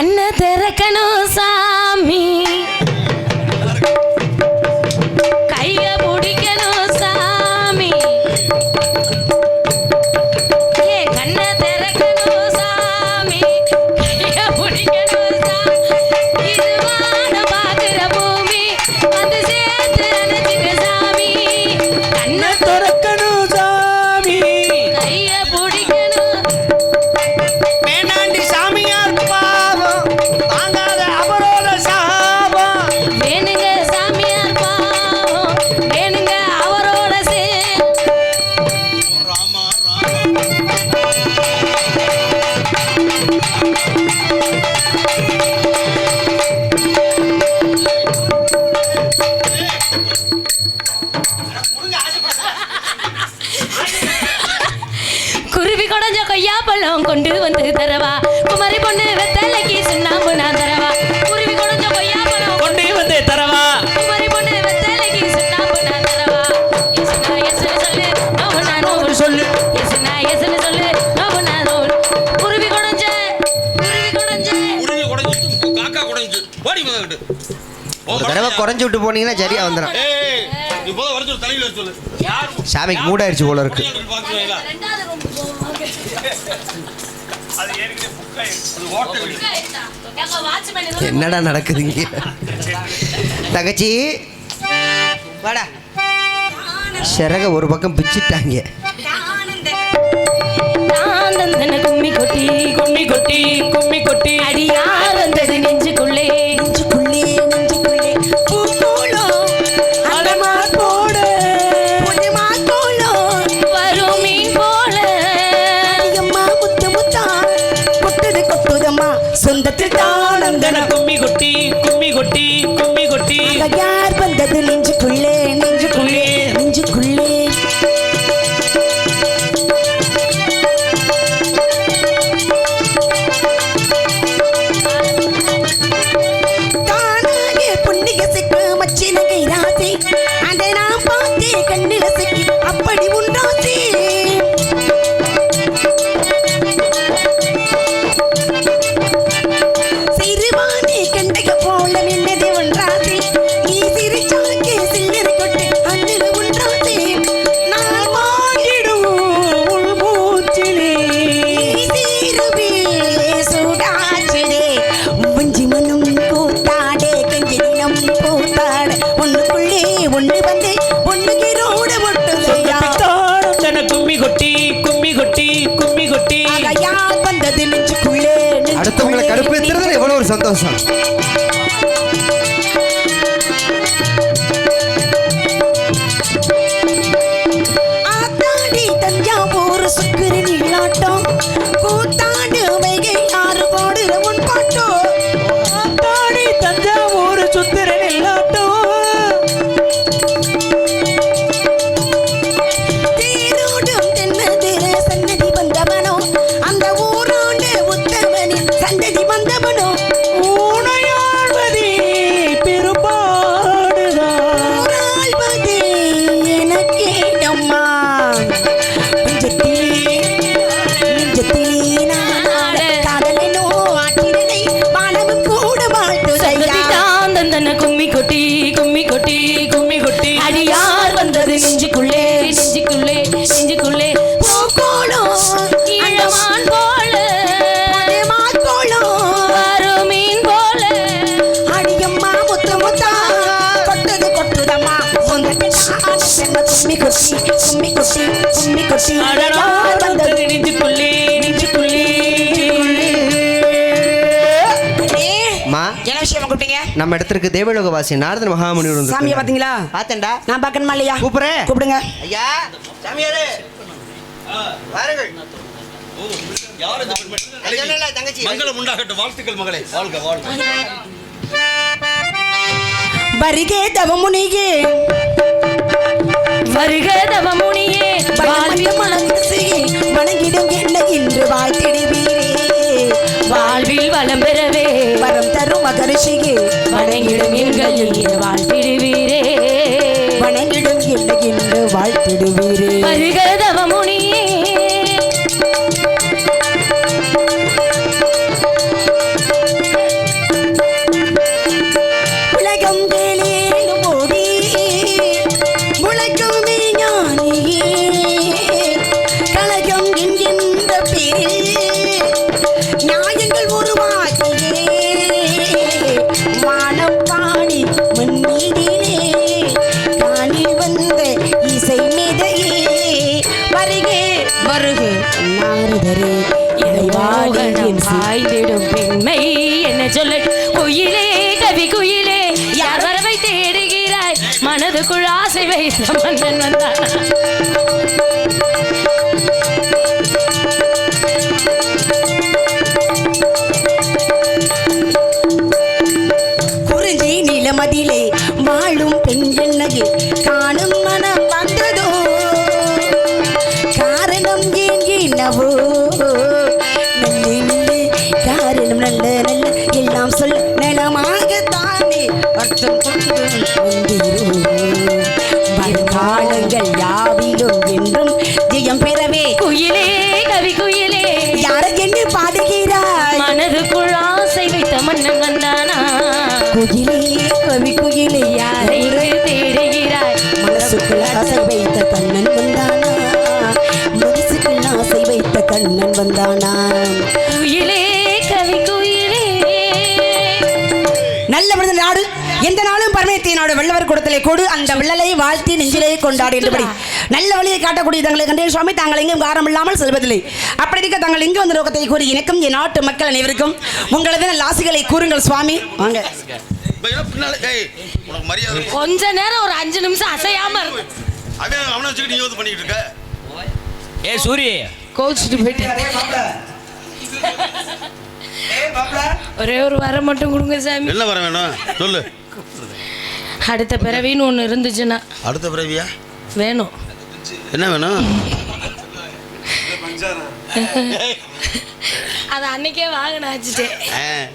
கண்ணை திறக்கணும். பழம் கொண்டு வந்து தரவா. குமரி பொண்ணு வெத்தலைக்கு சுண்ணாம்பு நான் தரவா. குருவி கொடைஞ்ச கொய்யா பழம் கொண்டு வந்து தரவா. ஒரு தடவை குறைஞ்சு விட்டு போனீங்கன்னா சரியா வந்துடும் சாமிக்கு மூடாயிருச்சு போல இருக்கு. என்னடா நடக்குது இங்க தங்கச்சி வாடா. சிறக ஒரு பக்கம் பிச்சுட்டாங்க. கும்மி கொட்டி கும்மி கொட்டி கும்மி கொட்டி. அடியார் யார் வந்தது நெஞ்சுக்குள்ளே அடுத்தவங்களை கடுப்பேத்துறது எவ்வளவு ஒரு சந்தோஷம். ஆத்தாடி தஞ்சாவூர் சுக்கரி நீளாட்டம் தந்தன கும்மி கொட்டி கும்மி கொட்டி கும்மி கொட்டி. அடியார் வந்தது நெஞ்சுக்குள்ளே. ஆனந்தம் கும்மி கொட்டி கும்மி வந்தது? மா என்ன விஷயம் கூப்பிட்டீங்க? நம்ம இடத்திற்கு தேவலோகவாசி நாரதன் மகாமுனிவர் வந்து சாமியை பாத்தீங்களா பார்த்தேன்டா. நான் பார்க்கணுமா இல்லையா? கூப்பிடுறேன். கூப்பிடுங்க. ஐயா சாமியாரே வாருங்கள். யார் இந்த பெண்மணி? ஐயா, இல்ல, இல்ல, தங்கச்சி. மங்களம் உண்டாகட்டும். வாழ்த்துக்கள் மகளே. வாழ்க வாழ்க. வருகே தவமுனிகே வருக தவமுனியே வாழ்வில் வணங்கிடும் என்ன இன்று வாழ்த்திடுவீரே வாழ்வில் வளம் பெறவே வரம் தரும் மகரிஷியே. வணங்கிடும் எங்கள் வாழ்த்திடுவீரே வணங்கிடும் என்ன என்று வாழ்த்திடுவீரே என் சாய்ந்திடும் பெண்மை என்ன சொல்ல குயிலே கவி குயிலே யார் வரவை தேடுகிறாய்? மனதுக்குள் ஆசை வைத்த மன்னன் வந்தான். யாவிலும் என்றும் ஜெயம் பெறவே. குயிலே கவி குயிலே. யார என்று பாடுகிறாய்? மனதுக்குள் ஆசை வைத்த மன்னன் வந்தானா குயிலே கவி குயிலே யாரை தேடுகிறாய். மனசுக்குள் ஆசை வைத்த கண்ணன் நாடு வெள்ளவர் கூடத்திலே கூடு. அந்த விள்ளலை வாழ்த்தி நெஞ்சிலே கொண்டாடு என்றபடி. நல்ல வழியை காட்டக்கூடிய தங்களை கண்டே சுவாமி. தாங்கள் எங்கும் காரம் இல்லாமல் செல்வதில்லை. அப்படி இருக்க தாங்கள் இங்கு வந்த நோக்கத்தை கூறி எனக்கும் என் நாட்டு மக்கள் அனைவருக்கும் உங்களது நல்ல ஆசைகளை கூறுங்கள் சுவாமி. வாங்க. இப்ப என்ன பின்னால ஏய் உனக்கு மரியாதை இருக்கு. கொஞ்ச நேரம் ஒரு அஞ்சு நிமிஷம் அசையாம இருக்க. ஏ சூரி. கோச்சிட்டு போயிட்டு. ஒரே ஒரு வரம் மட்டும் கொடுங்க சாமி. என்ன வர வேணும்? சொல்லு. அடுத்த பிறவின்னு ஒன்று இருந்துச்சுன்னா. அடுத்த பிறவியா? வேணும். என்ன வேணும்? அதை அன்னைக்கே வாங்கின வச்சுட்டேன். ஆ.